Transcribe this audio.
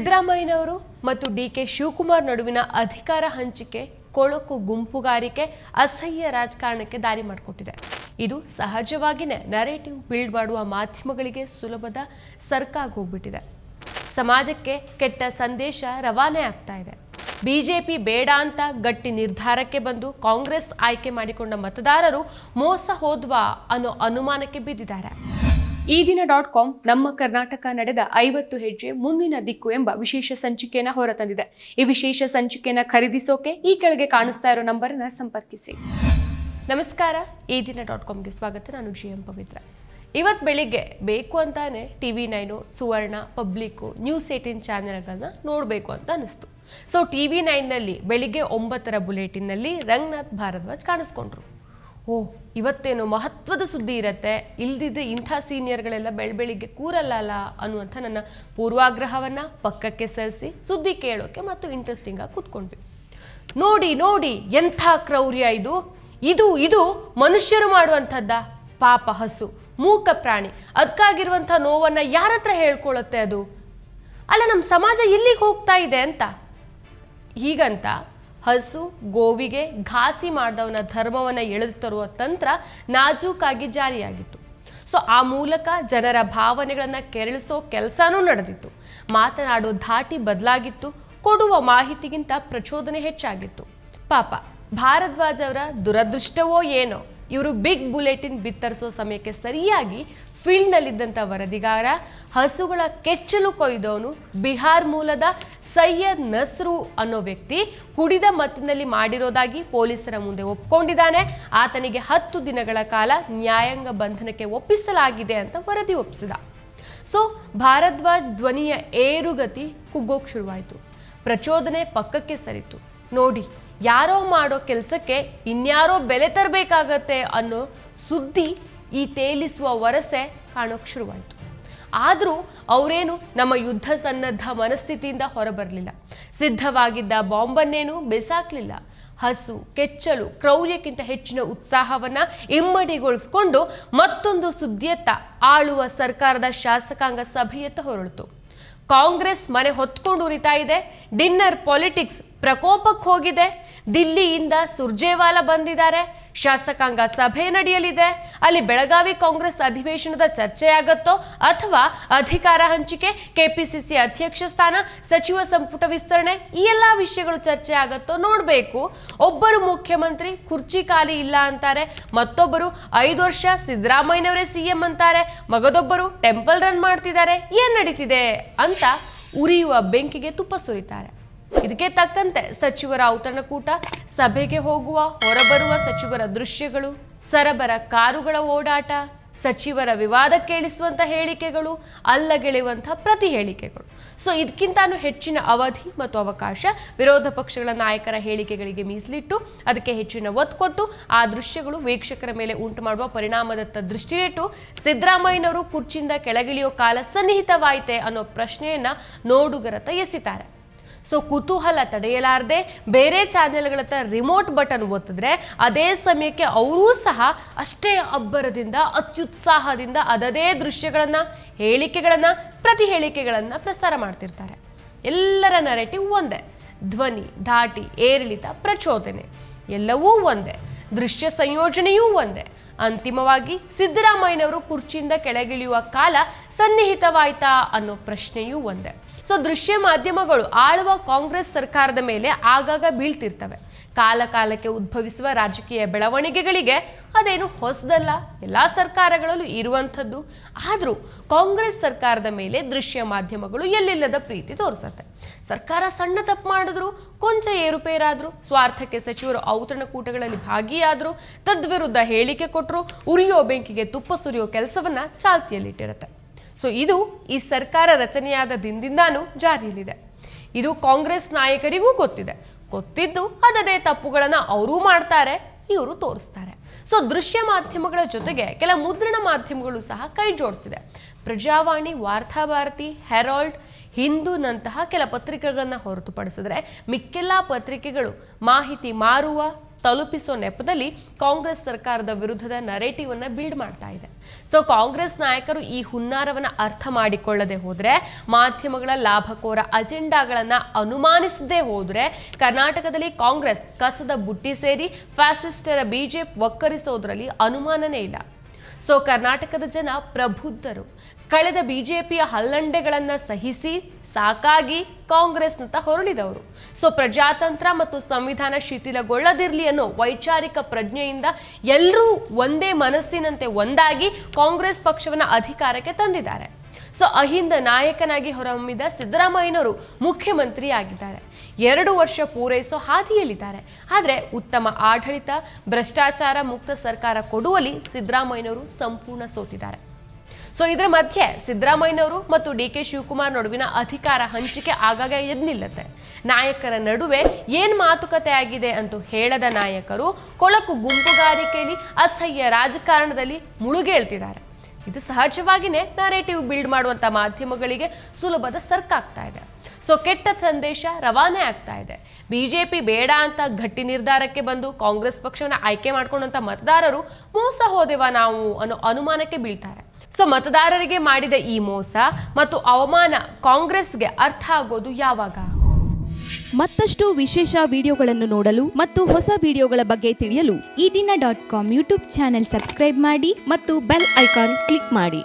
ಸಿದ್ದರಾಮಯ್ಯನವರು ಮತ್ತು D K Shivakumar ನಡುವಿನ ಅಧಿಕಾರ ಹಂಚಿಕೆ, ಕೊಳಕು ಗುಂಪುಗಾರಿಕೆ, ಅಸಹ್ಯ ರಾಜಕಾರಣಕ್ಕೆ ದಾರಿ ಮಾಡಿಕೊಟ್ಟಿದೆ. ಇದು ಸಹಜವಾಗಿಯೇ ನರೇಟಿವ್ ಬಿಲ್ಡ್ ಮಾಡುವ ಮಾಧ್ಯಮಗಳಿಗೆ ಸುಲಭದ ಸರ್ಕಾಗಿ ಹೋಗ್ಬಿಟ್ಟಿದೆ. ಸಮಾಜಕ್ಕೆ ಕೆಟ್ಟ ಸಂದೇಶ ರವಾನೆ ಆಗ್ತಾ ಇದೆ. ಬಿಜೆಪಿ ಬೇಡ ಅಂತ ಗಟ್ಟಿ ನಿರ್ಧಾರಕ್ಕೆ ಬಂದು ಕಾಂಗ್ರೆಸ್ ಆಯ್ಕೆ ಮಾಡಿಕೊಂಡ ಮತದಾರರು ಮೋಸ ಹೋದ್ವಾ ಅನ್ನೋ ಅನುಮಾನಕ್ಕೆ ಬಿದ್ದಿದ್ದಾರೆ. ಈ ದಿನ ಡಾಟ್ ಕಾಮ್ ನಮ್ಮ ಕರ್ನಾಟಕ ನಡೆದ ಐವತ್ತು ಹೆಜ್ಜೆ ಮುಂದಿನ ದಿಕ್ಕು ಎಂಬ ವಿಶೇಷ ಸಂಚಿಕೆಯನ್ನು ಹೊರತಂದಿದೆ. ಈ ವಿಶೇಷ ಸಂಚಿಕೆಯನ್ನು ಖರೀದಿಸೋಕೆ ಈ ಕೆಳಗೆ ಕಾಣಿಸ್ತಾ ಇರೋ ನಂಬರ್ನ ಸಂಪರ್ಕಿಸಿ. ನಮಸ್ಕಾರ, ಈ ದಿನ ಡಾಟ್ ಕಾಮ್ಗೆ ಸ್ವಾಗತ. ನಾನು ಜಿ ಎಂ ಪವಿತ್ರ. ಇವತ್ತು ಬೆಳಿಗ್ಗೆ ಬೇಕು ಅಂತಾನೆ T V nine, Suvarna, public, news eighteen ಚಾನೆಲ್ಗಳನ್ನ ನೋಡಬೇಕು ಅಂತ ಅನಿಸ್ತು ಸೊ ಟಿ ವಿ ನೈನ್ನಲ್ಲಿ ಬೆಳಿಗ್ಗೆ ಒಂಬತ್ತರ ಬುಲೆಟಿನ್ನಲ್ಲಿ ರಂಗನಾಥ್ ಭಾರದ್ವಾಜ್ ಕಾಣಿಸ್ಕೊಂಡ್ರು. ಓ, ಇವತ್ತೇನು ಮಹತ್ವದ ಸುದ್ದಿ ಇರತ್ತೆ? ಇಲ್ದಿದ್ರೆ ಇಂಥ ಸೀನಿಯರ್ಗಳೆಲ್ಲ ಬೆಳಬೆಳಿಗ್ಗೆ ಕೂರಲ್ಲ ಅನ್ನುವಂಥ ನನ್ನ ಪೂರ್ವಾಗ್ರಹವನ್ನು ಪಕ್ಕಕ್ಕೆ ಸರಿಸಿ ಸುದ್ದಿ ಕೇಳೋಕ್ಕೆ ಮತ್ತು ಇಂಟ್ರೆಸ್ಟಿಂಗಾಗಿ ಕೂತ್ಕೊಂಡ್ವಿ. ನೋಡಿ ನೋಡಿ, ಎಂಥ ಕ್ರೌರ್ಯ ಇದು. ಇದು ಇದು ಮನುಷ್ಯರು ಮಾಡುವಂಥದ್ದ ಪಾಪ ಹಸು, ಮೂಕ ಪ್ರಾಣಿ. ಅದಕ್ಕಾಗಿರುವಂಥ ನೋವನ್ನು ಯಾರ ಹತ್ರ ಹೇಳ್ಕೊಳ್ಳುತ್ತೆ ಅದು? ಅಲ್ಲ, ನಮ್ಮ ಸಮಾಜ ಎಲ್ಲಿಗೆ ಹೋಗ್ತಾ ಇದೆ ಅಂತ. ಹೀಗಂತ ಹಸು, ಗೋವಿಗೆ ಘಾಸಿ ಮಾಡಿದವನ ಧರ್ಮವನ್ನು ಎಳೆದು ತರುವ ತಂತ್ರ ನಾಜೂಕಾಗಿ ಜಾರಿಯಾಗಿತ್ತು. ಸೊ, ಆ ಮೂಲಕ ಜನರ ಭಾವನೆಗಳನ್ನು ಕೆರಳಿಸೋ ಕೆಲಸನೂ ನಡೆದಿತ್ತು. ಮಾತನಾಡೋ ಧಾಟಿ ಬದಲಾಗಿತ್ತು, ಕೊಡುವ ಮಾಹಿತಿಗಿಂತ ಪ್ರಚೋದನೆ ಹೆಚ್ಚಾಗಿತ್ತು. ಪಾಪ, ಭಾರದ್ವಾಜ್ ಅವರ ದುರದೃಷ್ಟವೋ ಏನೋ, ಇವರು ಬಿಗ್ ಬುಲೆಟಿನ್ ಬಿತ್ತರಿಸೋ ಸಮಯಕ್ಕೆ ಸರಿಯಾಗಿ ಫೀಲ್ಡ್ನಲ್ಲಿದ್ದಂಥ ವರದಿಗಾರ ಹಸುಗಳ ಕೆಚ್ಚಲು ಕೊಯ್ದವನು ಬಿಹಾರ್ ಮೂಲದ ಸೈಯದ್ ನಸ್ರು ಅನ್ನೋ ವ್ಯಕ್ತಿ ಕುಡಿದ ಮತ್ತಿನಲ್ಲಿ ಮಾಡಿರೋದಾಗಿ ಪೊಲೀಸರ ಮುಂದೆ ಒಪ್ಕೊಂಡಿದ್ದಾನೆ. ಆತನಿಗೆ ಹತ್ತು ದಿನಗಳ ಕಾಲ ನ್ಯಾಯಾಂಗ ಬಂಧನಕ್ಕೆ ಒಪ್ಪಿಸಲಾಗಿದೆ ಅಂತ ವರದಿ ಒಪ್ಪಿಸಿದ ಸೊ, ಭಾರದ್ವಾಜ್ ಧ್ವನಿಯ ಏರುಗತಿ ಕುಗ್ಗೋಕ್ ಶುರುವಾಯಿತು. ಪ್ರಚೋದನೆ ಪಕ್ಕಕ್ಕೆ ಸರಿತು. ನೋಡಿ, ಯಾರೋ ಮಾಡೋ ಕೆಲಸಕ್ಕೆ ಇನ್ಯಾರೋ ಬೆಲೆ ತರಬೇಕಾಗತ್ತೆ ಅನ್ನೋ ಸುದ್ದಿ ಈ ತೇಲಿಸುವ ವರಸೆ ಕಾಣೋಕ್ ಶುರುವಾಯಿತು. ಆದರೂ ಅವರೇನು ನಮ್ಮ ಯುದ್ಧ ಸನ್ನದ್ಧ ಮನಸ್ಥಿತಿಯಿಂದ ಹೊರಬರಲಿಲ್ಲ. ಸಿದ್ಧವಾಗಿದ್ದ ಬಾಂಬನ್ನೇನು ಬೆಸಾಕ್ಲಿಲ್ಲ. ಹಸು, ಕೆಚ್ಚಲು, ಕ್ರೌರ್ಯಕ್ಕಿಂತ ಹೆಚ್ಚಿನ ಉತ್ಸಾಹವನ್ನ ಇಮ್ಮಡಿಗೊಳಿಸ್ಕೊಂಡು ಮತ್ತೊಂದು ಸುದ್ದಿಯತ್ತ ಆಳುವ ಸರ್ಕಾರದ ಶಾಸಕಾಂಗ ಸಭೆಯತ್ತ ಹೊರಳಿತು. ಕಾಂಗ್ರೆಸ್ ಮನೆ ಹೊತ್ಕೊಂಡು ಉರಿತಾ ಇದೆ, ಡಿನ್ನರ್ ಪಾಲಿಟಿಕ್ಸ್ ಪ್ರಕೋಪಕ್ಕೆ ಹೋಗಿದೆ, ದಿಲ್ಲಿಯಿಂದ ಸುರ್ಜೇವಾಲಾ ಬಂದಿದ್ದಾರೆ ಶಾಸಕಾಂಗ ಸಭೆ ನಡೆಯಲಿದೆ. ಅಲ್ಲಿ ಬೆಳಗಾವಿ ಕಾಂಗ್ರೆಸ್ ಅಧಿವೇಶನದ ಚರ್ಚೆ ಆಗತ್ತೋ ಅಥವಾ ಅಧಿಕಾರ ಹಂಚಿಕೆ, ಕೆಪಿಸಿಸಿ ಅಧ್ಯಕ್ಷ ಸ್ಥಾನ, ಸಚಿವ ಸಂಪುಟ ವಿಸ್ತರಣೆ ಈ ಎಲ್ಲ ವಿಷಯಗಳು ಚರ್ಚೆ ಆಗತ್ತೋ ನೋಡಬೇಕು. ಒಬ್ಬರು ಮುಖ್ಯಮಂತ್ರಿ ಕುರ್ಚಿ ಖಾಲಿ ಇಲ್ಲ ಅಂತಾರೆ, ಮತ್ತೊಬ್ಬರು ಐದು ವರ್ಷ ಸಿದ್ದರಾಮಯ್ಯನವರೇ ಸಿಎಂ ಅಂತಾರೆ, ಮಗದೊಬ್ಬರು ಟೆಂಪಲ್ ರನ್ ಮಾಡ್ತಿದ್ದಾರೆ, ಏನ್ ನಡೀತಿದೆ ಅಂತ ಉರಿಯುವ ಬೆಂಕಿಗೆ ತುಪ್ಪ ಸುರಿತಾರೆ. ಇದಕ್ಕೆ ತಕ್ಕಂತೆ ಸಚಿವರ ಔತಣಕೂಟ ಸಭೆಗೆ ಹೋಗುವ, ಹೊರಬರುವ ಸಚಿವರ ದೃಶ್ಯಗಳು, ಸರಬರ ಕಾರುಗಳ ಓಡಾಟ, ಸಚಿವರ ವಿವಾದ ಕೇಳಿಸುವಂಥ ಹೇಳಿಕೆಗಳು ಅಲ್ಲಗೆಳೆಯುವಂಥ ಪ್ರತಿ ಹೇಳಿಕೆಗಳು. ಸೊ ಇದಕ್ಕಿಂತಾನು ಹೆಚ್ಚಿನ ಅವಧಿ ಮತ್ತು ಅವಕಾಶ ವಿರೋಧ ಪಕ್ಷಗಳ ನಾಯಕರ ಹೇಳಿಕೆಗಳಿಗೆ ಮೀಸಲಿಟ್ಟು, ಅದಕ್ಕೆ ಹೆಚ್ಚಿನ ಒತ್ತು ಕೊಟ್ಟು, ಆ ದೃಶ್ಯಗಳು ವೀಕ್ಷಕರ ಮೇಲೆ ಉಂಟು ಮಾಡುವ ಪರಿಣಾಮದತ್ತ ದೃಷ್ಟಿಯಿಟ್ಟು ಸಿದ್ದರಾಮಯ್ಯನವರು ಕುರ್ಚಿಯಿಂದ ಕೆಳಗಿಳಿಯೋ ಕಾಲ ಸನ್ನಿಹಿತವಾಯಿತೆ ಅನ್ನೋ ಪ್ರಶ್ನೆಯನ್ನ ನೋಡುಗರತ್ತ ಎಸಿತಾರೆ. ಸೊ ಕುತೂಹಲ ತಡೆಯಲಾರದೆ ಬೇರೆ ಚಾನೆಲ್ಗಳತ್ತ ರಿಮೋಟ್ ಬಟನ್ ಒತ್ತಿದ್ರೆ ಅದೇ ಸಮಯಕ್ಕೆ ಅವರೂ ಸಹ ಅಷ್ಟೇ ಅಬ್ಬರದಿಂದ, ಅತ್ಯುತ್ಸಾಹದಿಂದ ಅದದೇ ದೃಶ್ಯಗಳನ್ನು, ಹೇಳಿಕೆಗಳನ್ನು, ಪ್ರತಿ ಹೇಳಿಕೆಗಳನ್ನು ಪ್ರಸಾರ ಮಾಡ್ತಿರ್ತಾರೆ. ಎಲ್ಲರ ನರೇಟಿವ್ ಒಂದೇ. ಧ್ವನಿ, ಧಾಟಿ, ಏರಿಳಿತ, ಪ್ರಚೋದನೆ, ಎಲ್ಲವೂ ಒಂದೇ. ದೃಶ್ಯ ಸಂಯೋಜನೆಯೂ ಒಂದೇ. ಅಂತಿಮವಾಗಿ ಸಿದ್ದರಾಮಯ್ಯನವರು ಕುರ್ಚಿಯಿಂದ ಕೆಳಗಿಳಿಯುವ ಕಾಲ ಸನ್ನಿಹಿತವಾಯ್ತಾ ಅನ್ನೋ ಪ್ರಶ್ನೆಯೂ ಒಂದೇ. ಸೊ ದೃಶ್ಯ ಮಾಧ್ಯಮಗಳು ಆಳುವ ಕಾಂಗ್ರೆಸ್ ಸರ್ಕಾರದ ಮೇಲೆ ಆಗಾಗ ಬೀಳ್ತಿರ್ತವೆ. ಕಾಲ ಕಾಲಕ್ಕೆ ಉದ್ಭವಿಸುವ ರಾಜಕೀಯ ಬೆಳವಣಿಗೆಗಳಿಗೆ ಅದೇನು ಹೊಸದಲ್ಲ. ಎಲ್ಲ ಸರ್ಕಾರಗಳಲ್ಲೂ ಇರುವಂಥದ್ದು. ಆದರೂ ಕಾಂಗ್ರೆಸ್ ಸರ್ಕಾರದ ಮೇಲೆ ದೃಶ್ಯ ಮಾಧ್ಯಮಗಳು ಎಲ್ಲಿಲ್ಲದ ಪ್ರೀತಿ ತೋರಿಸುತ್ತೆ. ಸರ್ಕಾರ ಸಣ್ಣ ತಪ್ಪು ಮಾಡಿದ್ರು, ಕೊಂಚ ಏರುಪೇರಾದ್ರು, ಸ್ವಾರ್ಥಕ್ಕೆ ಸಚಿವರು ಔತಣಕೂಟಗಳಲ್ಲಿ ಭಾಗಿಯಾದ್ರು, ತದ್ವಿರುದ್ಧ ಹೇಳಿಕೆ ಕೊಟ್ಟರು ಉರಿಯೋ ಬೆಂಕಿಗೆ ತುಪ್ಪ ಸುರಿಯೋ ಕೆಲಸವನ್ನ ಚಾಲ್ತಿಯಲ್ಲಿಟ್ಟಿರುತ್ತೆ. ಸೊ ಇದು ಈ ಸರ್ಕಾರ ರಚನೆಯಾದ ದಿನದಿಂದಾನು ಜಾರಿಯಲ್ಲಿದೆ. ಇದು ಕಾಂಗ್ರೆಸ್ ನಾಯಕರಿಗೂ ಗೊತ್ತಿದೆ. ಗೊತ್ತಿದ್ದು ಅದದೇ ತಪ್ಪುಗಳನ್ನು ಅವರೂ ಮಾಡ್ತಾರೆ, ಇವರು ತೋರಿಸ್ತಾರೆ. ಸೊ ದೃಶ್ಯ ಮಾಧ್ಯಮಗಳ ಜೊತೆಗೆ ಕೆಲ ಮುದ್ರಣ ಮಾಧ್ಯಮಗಳು ಸಹ ಕೈ ಜೋಡಿಸಿದೆ. ಪ್ರಜಾವಾಣಿ ವಾರ್ತಾಭಾರತಿ ಹೆರಾಲ್ಡ್, ಹಿಂದೂನಂತಹ ಕೆಲ ಪತ್ರಿಕೆಗಳನ್ನು ಹೊರತುಪಡಿಸಿದರೆ ಮಿಕ್ಕೆಲ್ಲ ಪತ್ರಿಕೆಗಳು ಮಾಹಿತಿ ಮಾರುವ ತಲುಪಿಸೋ ನೆಪದಲ್ಲಿ ಕಾಂಗ್ರೆಸ್ ಸರ್ಕಾರದ ವಿರುದ್ಧದ ನರೇಟಿವ್ ಅನ್ನ ಬಿಲ್ಡ್ ಮಾಡ್ತಾ ಇದೆ. ಸೊ ಕಾಂಗ್ರೆಸ್ ನಾಯಕರು ಈ ಹುನ್ನಾರವನ್ನ ಅರ್ಥ ಮಾಡಿಕೊಳ್ಳದೆ ಹೋದ್ರೆ, ಮಾಧ್ಯಮಗಳ ಲಾಭಕೋರ ಅಜೆಂಡಾಗಳನ್ನ ಅನುಮಾನಿಸದೇ ಹೋದ್ರೆ, ಕರ್ನಾಟಕದಲ್ಲಿ ಕಾಂಗ್ರೆಸ್ ಕಸದ ಬುಟ್ಟಿ ಸೇರಿ ಫ್ಯಾಸಿಸ್ಟರ ಬಿಜೆಪಿ ಒಕ್ಕರಿಸೋದ್ರಲ್ಲಿ ಅನುಮಾನನೇ ಇಲ್ಲ. ಸೊ ಕರ್ನಾಟಕದ ಜನ ಪ್ರಬುದ್ಧರು ಕಳೆದ ಬಿಜೆಪಿಯ ಹಲ್ಲಂಡೆಗಳನ್ನು ಸಹಿಸಿ ಸಾಕಾಗಿ ಕಾಂಗ್ರೆಸ್ನತ್ತ ಹೊರಳಿದವರು. ಸೊ ಪ್ರಜಾತಂತ್ರ ಮತ್ತು ಸಂವಿಧಾನ ಶಿಥಿಲಗೊಳ್ಳದಿರಲಿ ಅನ್ನೋ ವೈಚಾರಿಕ ಪ್ರಜ್ಞೆಯಿಂದ ಎಲ್ಲರೂ ಒಂದೇ ಮನಸ್ಸಿನಂತೆ ಒಂದಾಗಿ ಕಾಂಗ್ರೆಸ್ ಪಕ್ಷವನ್ನು ಅಧಿಕಾರಕ್ಕೆ ತಂದಿದ್ದಾರೆ. ಸೊ ಅಹಿಂದ ನಾಯಕನಾಗಿ ಹೊರಹೊಮ್ಮಿದ ಸಿದ್ದರಾಮಯ್ಯನವರು ಮುಖ್ಯಮಂತ್ರಿ ಆಗಿದ್ದಾರೆ ಎರಡು ವರ್ಷ ಪೂರೈಸೋ ಹಾದಿಯಲ್ಲಿದ್ದಾರೆ. ಆದರೆ ಉತ್ತಮ ಆಡಳಿತ, ಭ್ರಷ್ಟಾಚಾರ ಮುಕ್ತ ಸರ್ಕಾರ ಕೊಡುವಲ್ಲಿ ಸಿದ್ದರಾಮಯ್ಯನವರು ಸಂಪೂರ್ಣ ಸೋತಿದ್ದಾರೆ. ಸೊ ಇದರ ಮಧ್ಯೆ ಸಿದ್ದರಾಮಯ್ಯನವರು ಮತ್ತು ಡಿ ಕೆ ಶಿವಕುಮಾರ್ ನಡುವಿನ ಅಧಿಕಾರ ಹಂಚಿಕೆ ಆಗಾಗ ಎದ್ದು ನಿಲ್ಲತ್ತೆ. ನಾಯಕರ ನಡುವೆ ಏನು ಮಾತುಕತೆ ಆಗಿದೆ ಅಂತ ಹೇಳದ ನಾಯಕರು ಕೊಳಕು ಗುಂಪುಗಾರಿಕೆಯಲ್ಲಿ ಅಸಹ್ಯ ರಾಜಕಾರಣದಲ್ಲಿ ಮುಳುಗೇಳ್ತಿದ್ದಾರೆ. ಇದು ಸಹಜವಾಗಿಯೇ ನರೇಟಿವ್ ಬಿಲ್ಡ್ ಮಾಡುವಂತ ಮಾಧ್ಯಮಗಳಿಗೆ ಸುಲಭದ ಸರ್ಕಾಗ್ತಾ ಇದೆ. ಸೊ ಕೆಟ್ಟ ಸಂದೇಶ ರವಾನೆ ಆಗ್ತಾ ಇದೆ. ಬಿಜೆಪಿ ಬೇಡ ಅಂತ ಗಟ್ಟಿ ನಿರ್ಧಾರಕ್ಕೆ ಬಂದು ಕಾಂಗ್ರೆಸ್ ಪಕ್ಷವನ್ನ ಆಯ್ಕೆ ಮಾಡ್ಕೊಂಡಂತ ಮತದಾರರು ಮೋಸ ಹೋದೆವಾ ನಾವು ಅನ್ನೋ ಅನುಮಾನಕ್ಕೆ ಬೀಳ್ತಾರೆ. ಸೊ ಮತದಾರರಿಗೆ ಮಾಡಿದ ಈ ಮೋಸ ಮತ್ತು ಅವಮಾನ ಕಾಂಗ್ರೆಸ್ಗೆ ಅರ್ಥ ಆಗೋದು ಯಾವಾಗ? ಮತ್ತಷ್ಟು ವಿಶೇಷ ವಿಡಿಯೋಗಳನ್ನು ನೋಡಲು ಮತ್ತು ಹೊಸ ವಿಡಿಯೋಗಳ ಬಗ್ಗೆ ತಿಳಿಯಲು Ee Dina dot com YouTube channel subscribe ಮಾಡಿ ಮತ್ತು ಬೆಲ್ ಐಕಾನ್ ಕ್ಲಿಕ್ ಮಾಡಿ.